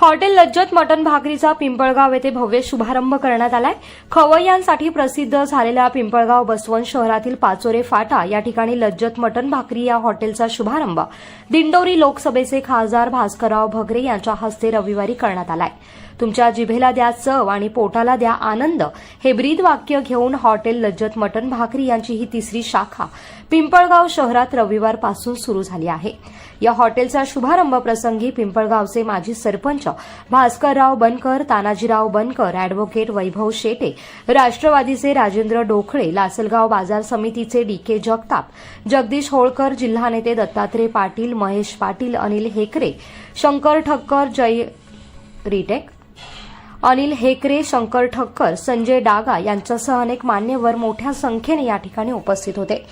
Hotel लज्जत mutton भाकरीचा Pimpalgaon येथे भव्य शुभारंभ करण्यात आलाय. खवय्यांसाठी प्रसिद्ध झालेल्या पिंपळगाव बसवंत शहरातील पाचोरे फाटा या ठिकाणी लज्जत मटन भाकरी या हॉटेलचा शुभारंभ. दिंडोरी लोकसभेचे खासदार भास्करराव भगरे यांच्या हस्ते रविवारी करण्यात आलाय. तुमच्या जिभेला द्या चव आणि पोटाला द्या आनंद हे ब्रीद वाक्य घेऊन हॉटेल लज्जत मटन भाकरी यांची ही तिसरी शाखा पिंपळगाव शहरात रविवारपासून सुरू झाली आहे. या हॉटेलचा शुभारंभ प्रसंगी पिंपळगावचे माजी सरपंच भास्करराव बनकर तानाजीराव बनकर अॅडव्होकेट वैभव शेटे राष्ट्रवादीचे राजेंद्र डोखळे लासलगाव बाजार समितीचे डी के जगताप जगदीश होळकर जिल्हा नेते दत्तात्रय पाटील महेश पाटील अनिल हेकरे शंकर ठक्कर जय रिटेक अनिल हेकरे शंकर ठक्कर संजय डागा यांच्यासह अनेक मान्यवर मोठ्या संख्येने या ठिकाणी उपस्थित होते.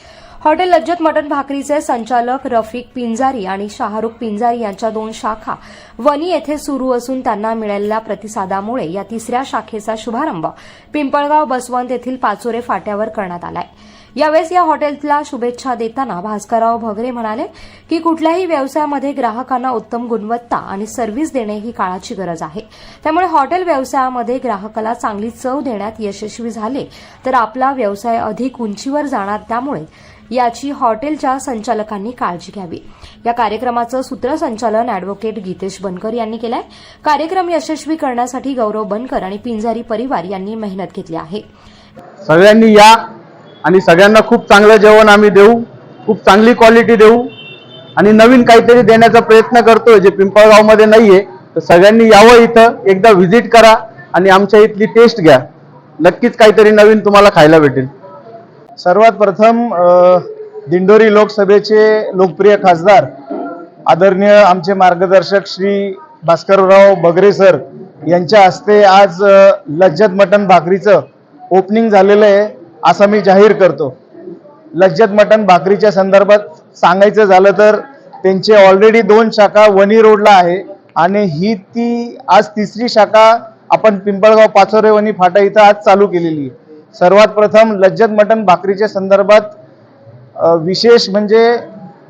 हॉटेल लज्जत मटन भाकरीचे संचालक रफिक पिंजारी आणि शाहरुख पिंजारी यांच्या दोन शाखा वनी येथे सुरू असून त्यांना मिळालेल्या प्रतिसादामुळे या तिसऱ्या शाखेचा शुभारंभ पिंपळगाव बसवंत येथील पाचोरे फाट्यावर करण्यात आलाय. यावेळेस या हॉटेलला शुभेच्छा देताना भास्करराव भगरे म्हणाले की कुठल्याही व्यवसायामध्ये ग्राहकांना उत्तम गुणवत्ता आणि सर्व्हिस देणे ही काळाची गरज आहे. त्यामुळे हॉटेल व्यवसायामध्ये ग्राहकाला चांगली चव देण्यात यशस्वी झाले तर आपला व्यवसाय अधिक उंचीवर जाणार त्यामुळे याची हॉटेलच्या संचालकांनी काळजी घ्यावी. या कार्यक्रमाचं सूत्रसंचालन अॅडव्होकेट गीतेश बनकर यांनी केलंय. कार्यक्रम यशस्वी करण्यासाठी गौरव बनकर आणि पिंजारी परिवार यांनी मेहनत घेतली आहे. सगळ्यांनी या आणि सगळ्यांना खूप चांगलं जेवण आम्ही देऊ खूप चांगली क्वालिटी देऊ. आणि नवीन काहीतरी देण्याचा प्रयत्न करतोय जे पिंपळगावमध्ये नाहीये तर सगळ्यांनी यावं इथं एकदा व्हिजिट करा आणि आमच्या इथली टेस्ट घ्या. नक्कीच काहीतरी नवीन तुम्हाला खायला भेटेल. सर्वात प्रथम दिंडोरी लोकसभेचे लोकप्रिय खासदार आदरणीय आमचे मार्गदर्शक श्री भास्करराव बगरे सर यांच्या हस्ते आज लज्जत मटण भाकरीचं ओपनिंग झालेलं आहे. असं मी जाहीर करतो. लज्जत मटण भाकरीच्या संदर्भात सांगायचं झालं तर त्यांचे ऑलरेडी दोन शाखा वनी रोडला आहे आणि ही ती आज तिसरी शाखा आपण पिंपळगाव पाचोरे वणी फाटा इथं आज चालू केलेली आहे. सर्वात प्रथम लज्जत मटण भाकरीच्या संदर्भात विशेष म्हणजे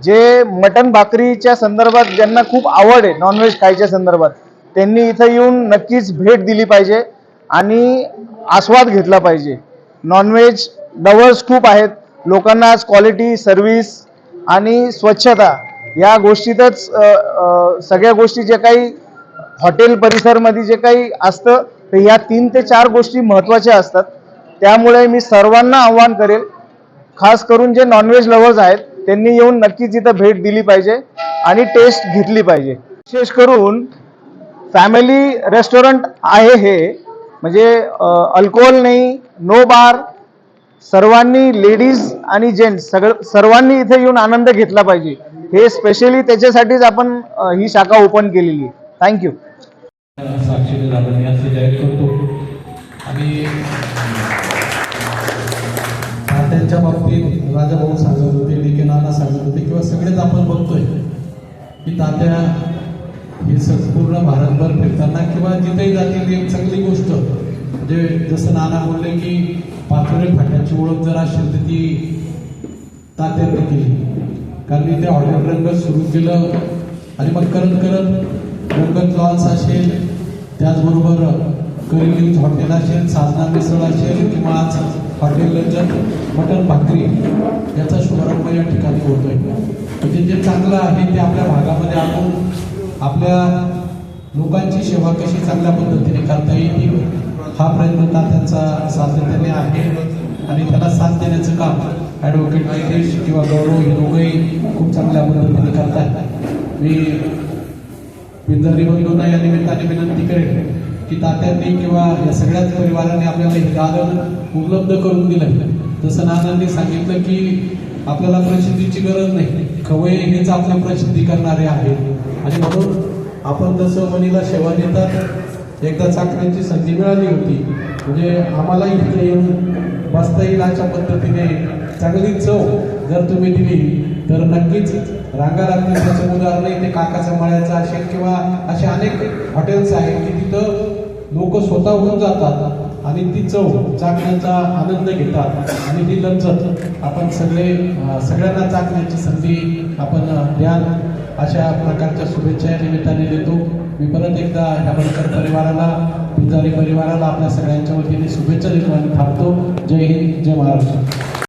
जे मटण भाकरीच्या संदर्भात ज्यांना खूप आवड आहे नॉनव्हेज खायच्या संदर्भात त्यांनी इथं येऊन नक्कीच भेट दिली पाहिजे आणि आस्वाद घेतला पाहिजे. नॉनव्हेज लवर्स खूप आहेत. लोकांना आज क्वालिटी सर्व्हिस आणि स्वच्छता या गोष्टीतच सगळ्या गोष्टी जे काही हॉटेल परिसरमध्ये जे काही असतं तर ह्या तीन ते चार गोष्टी महत्त्वाच्या असतात. त्यामुळे मी सर्वांना आव्हान करेल खास करून जे नॉनव्हेज लवर्स आहेत त्यांनी येऊन नक्कीच इथं भेट दिली पाहिजे आणि टेस्ट घेतली पाहिजे. विशेष करून फॅमिली रेस्टॉरंट आहे हे म्हणजे अल्कोहोल नाही नो बार सर्वांनी लेडीज आणि जेंट्स सगळं सर्वांनी इथे येऊन आनंद घेतला पाहिजे. हे स्पेशली त्याच्यासाठीच आपण ही शाखा ओपन केलेली. आहे थँक्यू साक्षीने झालं मी असं जाहीर करतो. आणि तात्यांच्या बाबतीत राजाभाऊ सांगत होते डी के नाना सांगत होते किंवा सगळेच आपण बघतोय की तात्या हे संपूर्ण भारतभर फिरताना किंवा जिथेही जातील एक चांगली गोष्ट म्हणजे जसं नाना बोलले की पाचोरे फाट्याची ओळख जर असेल तर ती तात्याने केली कारण इथे हॉटेल रंग सुरू केलं आणि मग करत करत रंगत लॉन्स असेल त्याचबरोबर करी न्यूज हॉटेल असेल साधना मिसळ असेल किंवा आज हॉटेल लज्जत मटन भाकरी याचा शुभारंभ या ठिकाणी होतोय. म्हणजे जे चांगलं आहे ते आपल्या भागामध्ये आणून आपल्या लोकांची सेवा कशी चांगल्या पद्धतीने करता येईल हा प्रयत्न तात्यांचा सातत्याने आहे आणि त्याला साथ देण्याचं काम ॲडव्होकेट नितेश किंवा गौरव हे दोघंही खूप चांगल्या पद्धतीने करतात मी पिंजारी बंधूंना या निमित्ताने विनंती करेन की तात्यांनी किंवा या सगळ्याच परिवाराने आपल्याला हे दालन उपलब्ध करून दिलं जसं नानांनी सांगितलं की आपल्याला प्रसिद्धीची गरज नाही खवय हेच आपल्या प्रसिद्धी करणारे आहेत. आणि म्हणून आपण जसं मनीला सेवा देतात. एकदा चाकऱ्यांची संधी मिळाली होती. म्हणजे आम्हाला इथे येऊन बसता येईल अशा पद्धतीने चांगली चव जर तुम्ही दिली तर नक्कीच रांगा लागतील. त्याचं उदाहरण इथे काकाचा मळ्याचं असेल किंवा असे अनेक हॉटेल्स आहेत की तिथं लोक स्वतः होऊन जातात आणि ती चव चाकण्याचा आनंद घेतात आणि ती लंचत आपण सगळे सगळ्यांना चाकण्याची संधी आपण अं, द्याल. अशा प्रकारच्या शुभेच्छा या निमित्ताने देतो. मी परत एकदा ह्या बनकर परिवाराला पिंजारी परिवाराला आपल्या सगळ्यांच्या वतीने शुभेच्छा देतो आणि थांबतो. जय हिंद जय महाराष्ट्र.